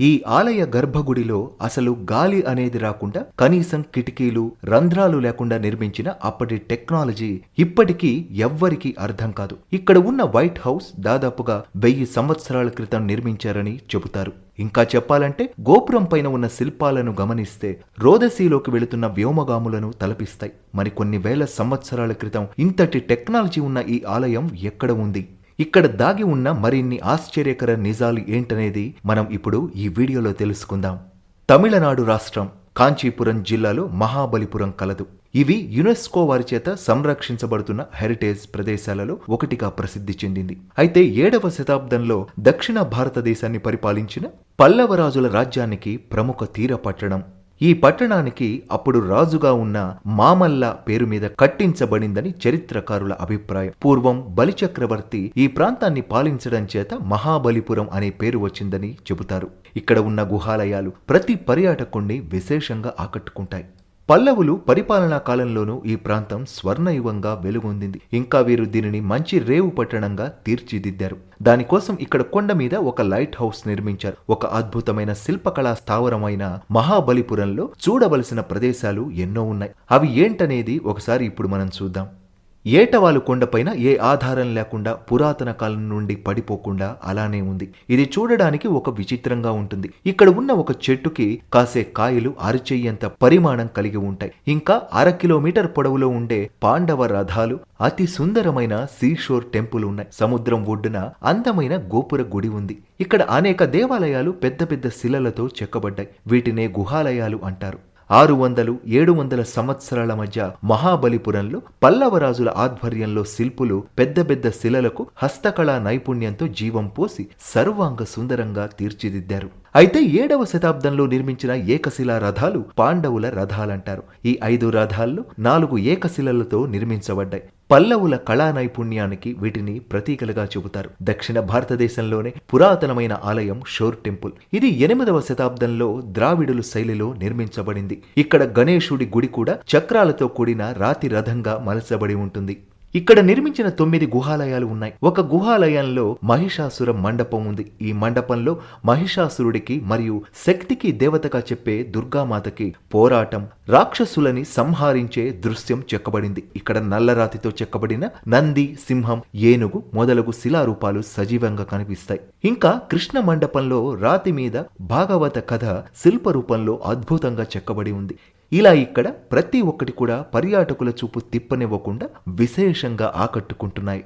ఈ ఆలయ గర్భగుడిలో అసలు గాలి అనేది రాకుండా కనీసం కిటికీలు రంధ్రాలు లేకుండా నిర్మించిన అప్పటి టెక్నాలజీ ఇప్పటికీ ఎవ్వరికీ అర్థం కాదు. ఇక్కడ ఉన్న వైట్ హౌస్ దాదాపుగా వెయ్యి సంవత్సరాల క్రితం నిర్మించారని చెబుతారు. ఇంకా చెప్పాలంటే గోపురం పైన ఉన్న శిల్పాలను గమనిస్తే రోదసీలోకి వెళుతున్న వ్యోమగాములను తలపిస్తాయి. మరి కొన్ని వేల సంవత్సరాల క్రితం ఇంతటి టెక్నాలజీ ఉన్న ఈ ఆలయం ఎక్కడ ఉంది? ఇక్కడ దాగి ఉన్న మరిన్ని ఆశ్చర్యకర నిజాలు ఏంటనేది మనం ఇప్పుడు ఈ వీడియోలో తెలుసుకుందాం. తమిళనాడు రాష్ట్రం కాంచీపురం జిల్లాలో మహాబలిపురం కలదు. ఇవి యునెస్కో వారి చేత సంరక్షించబడుతున్న హెరిటేజ్ ప్రదేశాలలో ఒకటిగా ప్రసిద్ధి చెందింది. అయితే ఏడవ శతాబ్దంలో దక్షిణ భారతదేశాన్ని పరిపాలించిన పల్లవరాజుల రాజ్యానికి ప్రముఖ తీర పట్టణం ఈ పట్టణానికి అప్పుడు రాజుగా ఉన్న మామల్ల పేరు మీద కట్టించబడిందని చరిత్రకారుల అభిప్రాయం. పూర్వం బలిచక్రవర్తి ఈ ప్రాంతాన్ని పాలించడం చేత మహాబలిపురం అనే పేరు వచ్చిందని చెబుతారు. ఇక్కడ ఉన్న గుహాలయాలు ప్రతి పర్యాటకుణ్ణి విశేషంగా ఆకట్టుకుంటాయి. పల్లవులు పరిపాలనా కాలంలోనూ ఈ ప్రాంతం స్వర్ణయుగంగా వెలుగొందింది. ఇంకా వీరు దీనిని మంచి రేవు పట్టణంగా తీర్చిదిద్దారు. దానికోసం ఇక్కడ కొండ మీద ఒక లైట్ హౌస్ నిర్మించారు. ఒక అద్భుతమైన శిల్పకళా స్థావరమైన మహాబలిపురంలో చూడవలసిన ప్రదేశాలు ఎన్నో ఉన్నాయి. అవి ఏంటనేది ఒకసారి ఇప్పుడు మనం చూద్దాం. ఏటవాలు కొండపైన ఏ ఆధారం లేకుండా పురాతన కాలం నుండి పడిపోకుండా అలానే ఉంది. ఇది చూడడానికి ఒక విచిత్రంగా ఉంటుంది. ఇక్కడ ఉన్న ఒక చెట్టుకి కాసే కాయలు అరిచెయ్యంత పరిమాణం కలిగి ఉంటాయి. ఇంకా అర కిలోమీటర్ పొడవులో ఉండే పాండవ రథాలు అతి సుందరమైన సీషోర్ టెంపుల్ ఉన్నాయి. సముద్రం ఒడ్డున అందమైన గోపుర గుడి ఉంది. ఇక్కడ అనేక దేవాలయాలు పెద్ద పెద్ద శిలలతో చెక్కబడ్డాయి. వీటినే గుహాలయాలు అంటారు. ఆరు వందలు ఏడు వందల సంవత్సరాల మధ్య మహాబలిపురంలో పల్లవరాజుల ఆధ్వర్యంలో శిల్పులు పెద్ద పెద్ద శిలలకు హస్తకళా నైపుణ్యంతో జీవం పోసి సర్వాంగ సుందరంగా తీర్చిదిద్దారు. అయితే ఏడవ శతాబ్దంలో నిర్మించిన ఏకశిలా రథాలు పాండవుల రథాలంటారు. ఈ ఐదు రథాల్లో నాలుగు ఏకశిలలతో నిర్మించబడ్డాయి. పల్లవుల కళా నైపుణ్యానికి వీటిని ప్రతీకలుగా చెబుతారు దక్షిణ భారతదేశంలోనే పురాతనమైన ఆలయం షోర్ టెంపుల్. ఇది ఎనిమిదవ శతాబ్దంలో ద్రావిడుల శైలిలో నిర్మించబడింది. ఇక్కడ గణేశుడి గుడి కూడా చక్రాలతో కూడిన రాతి రథంగా మలచబడి ఉంటుంది. ఇక్కడ నిర్మించిన తొమ్మిది గుహాలయాలు ఉన్నాయి. ఒక గుహాలయంలో మహిషాసుర మండపం ఉంది. ఈ మండపంలో మహిషాసురుడికి మరియు శక్తికి దేవతగా చెప్పే దుర్గామాతకి పోరాటం రాక్షసులని సంహరించే దృశ్యం చెక్కబడింది. ఇక్కడ నల్లరాతితో చెక్కబడిన నంది సింహం ఏనుగు మొదలగు శిలారూపాలు సజీవంగా కనిపిస్తాయి. ఇంకా కృష్ణ మండపంలో రాతి మీద భాగవత కథ శిల్ప రూపంలో అద్భుతంగా చెక్కబడి ఉంది. ఇలా ఇక్కడ ప్రతి ఒక్కటి కూడా పర్యాటకుల చూపు తిప్పనివ్వకుండా విశేషంగా ఆకట్టుకుంటున్నాయి.